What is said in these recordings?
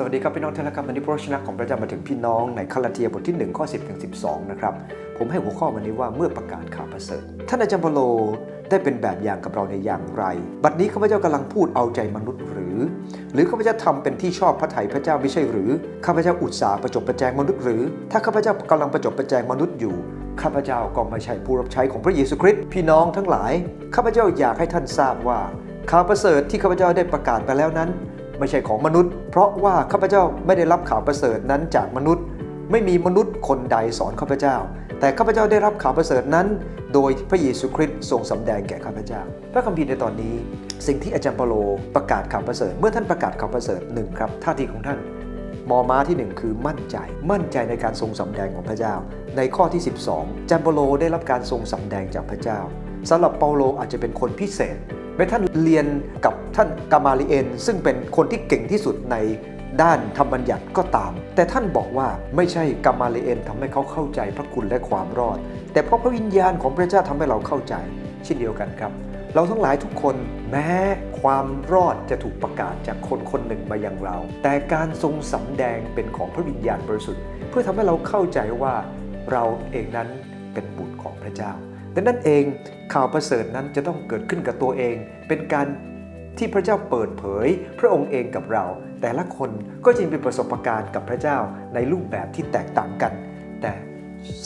สวัสดีครับพี่น้องท่านนะครับวันนี้พระวจนะของพระเจ้ามาถึงพี่น้องในคาลาเทียบทที่1ข้อ10ถึง12นะครับผมให้หัวข้อวันนี้ว่าเมื่อประกาศข่าวประเสริฐท่านอาจารย์เปโลได้เป็นแบบอย่างกับเราในอย่างไร บัดนี้ข้าพเจ้ากำลังพูดเอาใจมนุษย์หรือ หรือข้าพเจ้าทำเป็นที่ชอบพระทัยพระเจ้าไม่ใช่หรือข้าพเจ้าอุตสาห์ประจบประแจงมนุษย์หรือ ถ้าข้าพเจ้ากำลังประจบประแจงมนุษย์อยู่ข้าพเจ้าก็ไม่ใช่ผู้รับใช้ของพระเยซูคริสต์พี่น้องทั้งหลายข้าพเจ้าอยากให้ท่านทราบว่าข่าวประเสริฐที่ข้าพเจ้าได้ประกาศไปแล้วนั้น ไม่ใช่ของมนุษย์ เพราะว่าข้าพเจ้าไม่ได้รับข่าวประเสริฐนั้นจากมนุษย์ ไม่มีมนุษย์คนใดสอนข้าพเจ้า แต่ข้าพเจ้าได้รับข่าวประเสริฐนั้น โดยพระเยซูคริสต์ทรงสำแดงแก่ข้าพเจ้า พระคัมภีร์ในตอนนี้ สิ่งที่อาจารย์เปาโลประกาศข่าวประเสริฐ เมื่อท่านประกาศข่าวประเสริฐหนึ่งครับท่าทีของท่านมอม้าที่หนึ่งคือมั่นใจ มั่นใจในการทรงสำแดงของพระเจ้า ในข้อที่ 12จัมโปโลได้รับการทรงสำแดงจากพระเจ้าสำหรับเปาโลอาจจะเป็นคนพิเศษ แม้ท่านเรียนกับท่านกามาลิเอน ซึ่งเป็นคนที่เก่งที่สุดในด้านธรรมบัญญัติก็ตาม แต่ท่านบอกว่าไม่ใช่กามาลิเอนทำให้เขาเข้าใจพระคุณและความรอด แต่เพราะพระวิญญาณของพระเจ้าทำให้เราเข้าใจ เช่นเดียวกันครับ เราทั้งหลายทุกคนแม้ความรอดจะถูกประกาศจากคนคนหนึ่งมายังเรา แต่การทรงสำแดงเป็นของพระวิญญาณบริสุทธิ์ เพื่อทำให้เราเข้าใจว่าเราเองนั้นเป็นบุตรของพระเจ้า ดังนั้นเองข่าวประเสริฐนั้นจะต้องเกิดขึ้นกับตัวเอง เป็นการที่พระเจ้าเปิดเผยพระองค์เองกับเรา แต่ละคนก็จะมีประสบการณ์กับพระเจ้าในรูปแบบที่แตกต่างกัน แต่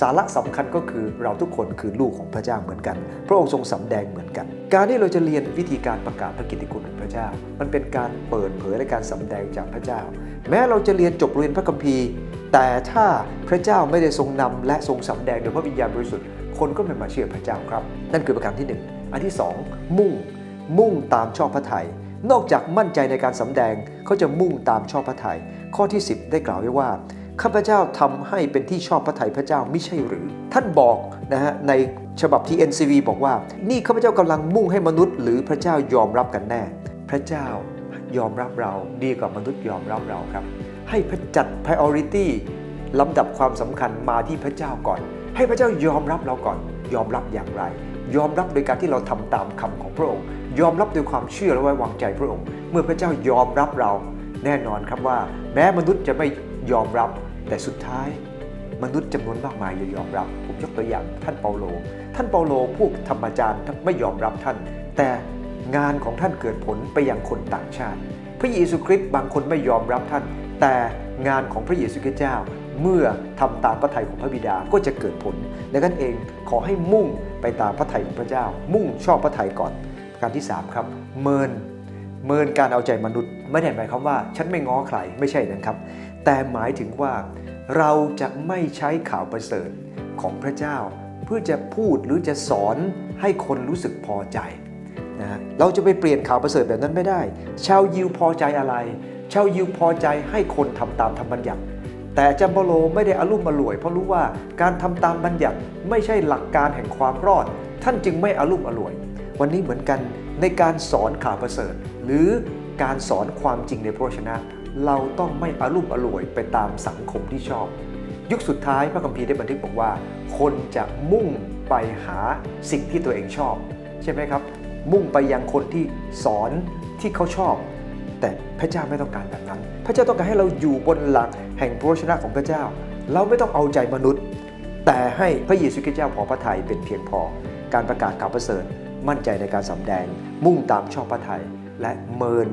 สาระสำคัญก็คือเราทุกคนคือลูกของพระเจ้าเหมือนกัน พระองค์ทรงสำแดงเหมือนกัน การที่เราจะเรียนวิธีการประกาศพระกิตติคุณของพระเจ้า มันเป็นการเปิดเผยและการสำแดงจากพระเจ้า แม้เราจะเรียนจบเรียนพระคัมภีร์ แต่ถ้าพระเจ้าไม่ได้ทรงนำและทรงสำแดงโดยพระวิญญาณบริสุทธิ์ คนก็ไม่มาเชื่อพระเจ้าครับ นั่นคือประการที่หนึ่งอันที่สองมุ่ง มุ่งตามชอบพระทัยนอกจากมั่นใจในการสำแดงเขาจะมุ่งตามชอบพระทัยข้อที่ 10 ได้กล่าวไว้ว่าข้าพเจ้าทำให้เป็นที่ชอบพระทัยพระเจ้าไม่ใช่หรือ ท่านบอกนะฮะในฉบับที่ NCV บอกว่า นี่ข้าพเจ้ากำลังมุ่งให้มนุษย์ หรือพระเจ้ายอมรับกันแน่ พระเจ้ายอมรับเราดีกว่ามนุษย์ยอมรับเราครับ ให้พระจัด priority ลำดับความสำคัญมาที่พระเจ้าก่อน ให้พระเจ้ายอมรับเราก่อน ยอมรับอย่างไร ยอมรับโดยการที่เราทำตามคำของพระองค์ ยอมรับด้วยความเชื่อและไว้วางใจพระองค์ เมื่อพระเจ้ายอมรับเรา แน่นอนครับว่า แม้มนุษย์จะไม่ยอมรับ แต่สุดท้าย มนุษย์จำนวนมากมายจะยอมรับ ผมยกตัวอย่างท่านเปาโล ท่านเปาโลพวกธรรมจารย์ไม่ยอมรับท่าน แต่งานของท่านเกิดผลไปยังคนต่างชาติ พระเยซูคริสต์บางคนไม่ยอมรับท่าน แต่งานของพระเยซูคริสต์เจ้าเมื่อทำตามพระทัยของพระบิดาก็จะเกิดผลดังนั้นเองขอให้มุ่งไปตามพระทัยของพระเจ้า มุ่งชอบพระทัยก่อนประการที่ 3 ครับ เมินเมินการเอาใจมนุษย์ ไม่ได้หมายความว่า ฉันไม่ง้อใครไม่ใช่นะครับ แต่หมายถึงว่าเราจะไม่ใช้ข่าวประเสริฐของพระเจ้า เพื่อจะพูดหรือจะสอนให้คนรู้สึกพอใจนะเราจะไปเปลี่ยนข่าวประเสริฐแบบนั้นไม่ได้ ชาวยิวพอใจอะไร ชาวยิวพอใจให้คนทำตามธรรมบัญญัติ แต่จัมโบโลไม่ได้อารุ่มอร่วย เพราะรู้ว่าการทำตามบัญญัติไม่ใช่หลักการแห่งความรอด ท่านจึงไม่อารุ่มอร่วย วันนี้เหมือนกันในการสอนข่าวประเสริฐ หรือการสอนความจริงในพระวจนะ เราต้องไม่อารุ่มอร่วยไปตามสังคมที่ชอบ ยุคสุดท้ายพระคัมภีร์ได้บันทึกบอกว่า คนจะมุ่งไปหาสิ่งที่ตัวเองชอบ ใช่ไหมครับ มุ่งไปยังคนที่สอนที่เขาชอบ แต่พระเจ้าไม่ต้องการแบบนั้น พระเจ้าต้องการให้เราอยู่บนหลักแห่งพระวจนะของพระเจ้า เราไม่ต้องเอาใจมนุษย์ แต่ให้พระเยซูคริสต์เจ้าพอพระทัยเป็นเพียงพอ การประกาศข่าวประเสริฐมั่นใจในการสำแดง มุ่งตามชอบพระทัยและเมิน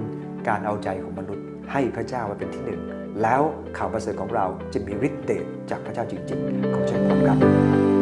การเอาใจของมนุษย์ ให้พระเจ้ามาเป็นที่หนึ่งแล้วข่าวประเสริฐของเราจะมีฤทธิ์เดชจากพระเจ้าจริงๆขอเชิญพบครับ